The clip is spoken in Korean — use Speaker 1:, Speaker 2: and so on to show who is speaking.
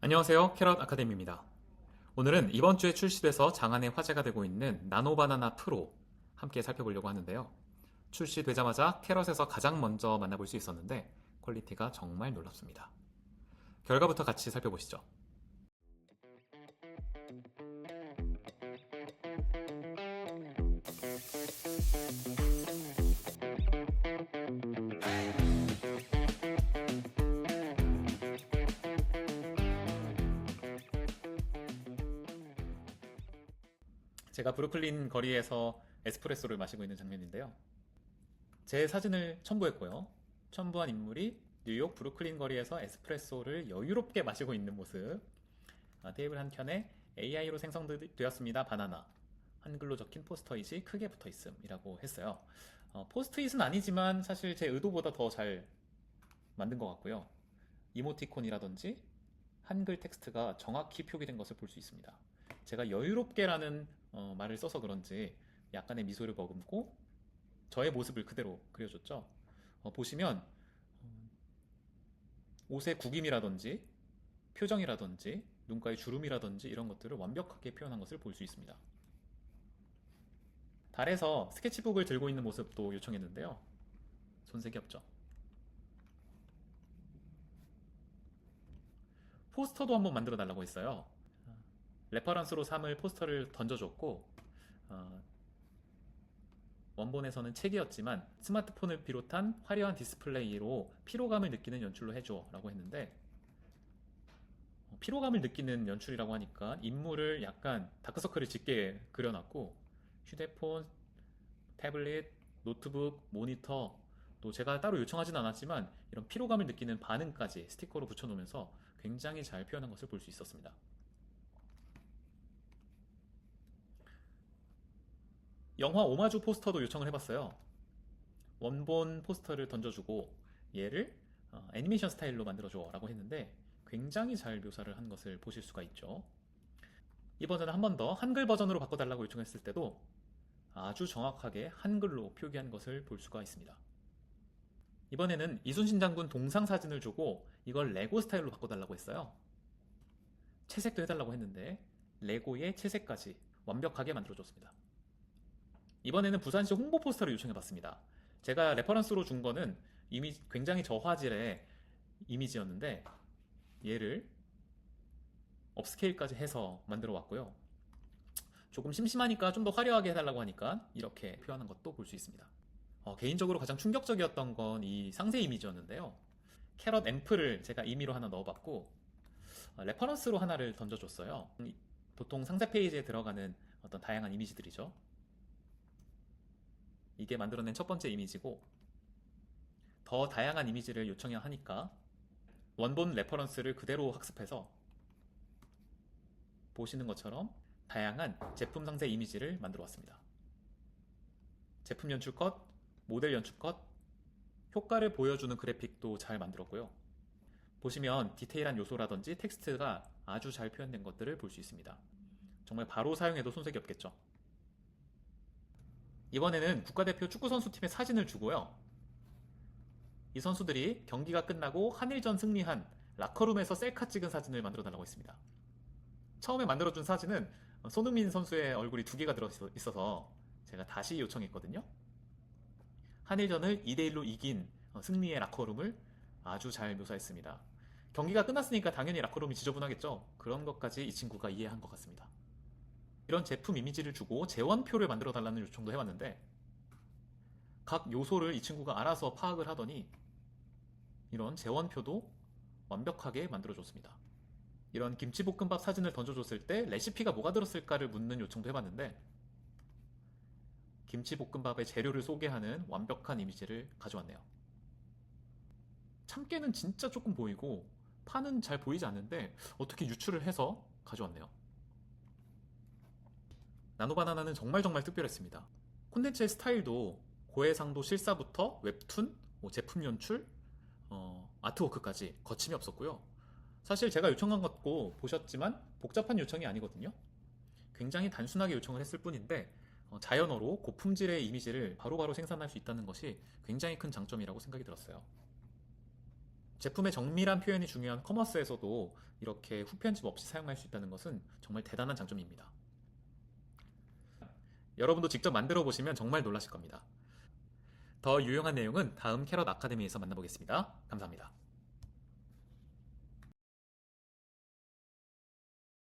Speaker 1: 안녕하세요. 캐럿 아카데미입니다. 오늘은 이번 주에 출시돼서 장안의 화제가 되고 있는 나노바나나 프로 함께 살펴보려고 하는데요. 출시되자마자 캐럿에서 가장 먼저 만나볼 수 있었는데 퀄리티가 정말 놀랍습니다. 결과부터 같이 살펴보시죠. 제가 브루클린 거리에서 에스프레소를 마시고 있는 장면인데요. 제 사진을 첨부했고요. 첨부한 인물이 뉴욕 브루클린 거리에서 에스프레소를 여유롭게 마시고 있는 모습. 아, 테이블 한 켠에 AI로 생성되었습니다. 바나나. 한글로 적힌 포스터잇이 크게 붙어 있음이라고 했어요. 어, 포스트잇은 아니지만 사실 제 의도보다 더 잘 만든 것 같고요. 이모티콘이라든지 한글 텍스트가 정확히 표기된 것을 볼 수 있습니다. 제가 여유롭게라는 어, 말을 써서 그런지 약간의 미소를 머금고 저의 모습을 그대로 그려줬죠. 어, 보시면 음, 옷의 구김이라든지 표정이라든지 눈가의 주름이라든지 이런 것들을 완벽하게 표현한 것을 볼 수 있습니다. 달에서 스케치북을 들고 있는 모습도 요청했는데요. 손색이 없죠. 포스터도 한번 만들어 달라고 했어요. 레퍼런스로 삼을 포스터를 던져줬고 어, 원본에서는 책이었지만 스마트폰을 비롯한 화려한 디스플레이로 피로감을 느끼는 연출로 해줘 라고 했는데 어, 피로감을 느끼는 연출이라고 하니까 인물을 약간 다크서클을 짙게 그려놨고 휴대폰, 태블릿, 노트북, 모니터 또 제가 따로 요청하진 않았지만 이런 피로감을 느끼는 반응까지 스티커로 붙여놓으면서 굉장히 잘 표현한 것을 볼 수 있었습니다. 영화 오마주 포스터도 요청을 해봤어요. 원본 포스터를 던져주고 얘를 어, 애니메이션 스타일로 만들어줘 라고 했는데 굉장히 잘 묘사를 한 것을 보실 수가 있죠. 이 버전은 한번 더 한글 버전으로 바꿔달라고 요청했을 때도 아주 정확하게 한글로 표기한 것을 볼 수가 있습니다. 이번에는 이순신 장군 동상 사진을 주고 이걸 레고 스타일로 바꿔달라고 했어요. 채색도 해달라고 했는데 레고의 채색까지 완벽하게 만들어줬습니다. 이번에는 부산시 홍보 포스터를 요청해봤습니다. 제가 레퍼런스로 준 거는 이미 굉장히 저화질의 이미지였는데 얘를 업스케일까지 해서 만들어 왔고요. 조금 심심하니까 좀 더 화려하게 해달라고 하니까 이렇게 표현한 것도 볼 수 있습니다. 어, 개인적으로 가장 충격적이었던 건 이 상세 이미지였는데요. 캐럿 앰플을 제가 임의로 하나 넣어봤고 어, 레퍼런스로 하나를 던져줬어요. 보통 상세 페이지에 들어가는 어떤 다양한 이미지들이죠. 이게 만들어낸 첫 번째 이미지고 더 다양한 이미지를 요청해야 하니까 원본 레퍼런스를 그대로 학습해서 보시는 것처럼 다양한 제품 상세 이미지를 만들어 왔습니다. 제품 연출 컷, 모델 연출 컷, 효과를 보여주는 그래픽도 잘 만들었고요. 보시면 디테일한 요소라든지 텍스트가 아주 잘 표현된 것들을 볼 수 있습니다. 정말 바로 사용해도 손색이 없겠죠. 이번에는 국가대표 축구선수팀의 사진을 주고요. 이 선수들이 경기가 끝나고 한일전 승리한 라커룸에서 셀카 찍은 사진을 만들어 달라고 했습니다. 처음에 만들어준 사진은 손흥민 선수의 얼굴이 두 개가 들어 있어서 제가 다시 요청했거든요. 한일전을 2대1로 이긴 승리의 라커룸을 아주 잘 묘사했습니다. 경기가 끝났으니까 당연히 라커룸이 지저분하겠죠? 그런 것까지 이 친구가 이해한 것 같습니다. 이런 제품 이미지를 주고 재원표를 만들어 달라는 요청도 해왔는데 각 요소를 이 친구가 알아서 파악을 하더니 이런 재원표도 완벽하게 만들어줬습니다. 이런 김치볶음밥 사진을 던져줬을 때 레시피가 뭐가 들었을까를 묻는 요청도 해봤는데 김치볶음밥의 재료를 소개하는 완벽한 이미지를 가져왔네요. 참깨는 진짜 조금 보이고 파는 잘 보이지 않는데 어떻게 유출을 해서 가져왔네요. 나노바나나는 정말 정말 특별했습니다. 콘텐츠의 스타일도 고해상도 실사부터 웹툰, 뭐 제품 연출, 어, 아트워크까지 거침이 없었고요. 사실 제가 요청한 것고 보셨지만 복잡한 요청이 아니거든요. 굉장히 단순하게 요청을 했을 뿐인데 어, 자연어로 고품질의 이미지를 바로바로 생산할 수 있다는 것이 굉장히 큰 장점이라고 생각이 들었어요. 제품의 정밀한 표현이 중요한 커머스에서도 이렇게 후편집 없이 사용할 수 있다는 것은 정말 대단한 장점입니다. 여러분도 직접 만들어 보시면 정말 놀라실 겁니다. 더 유용한 내용은 다음 캐럿 아카데미에서 만나보겠습니다. 감사합니다.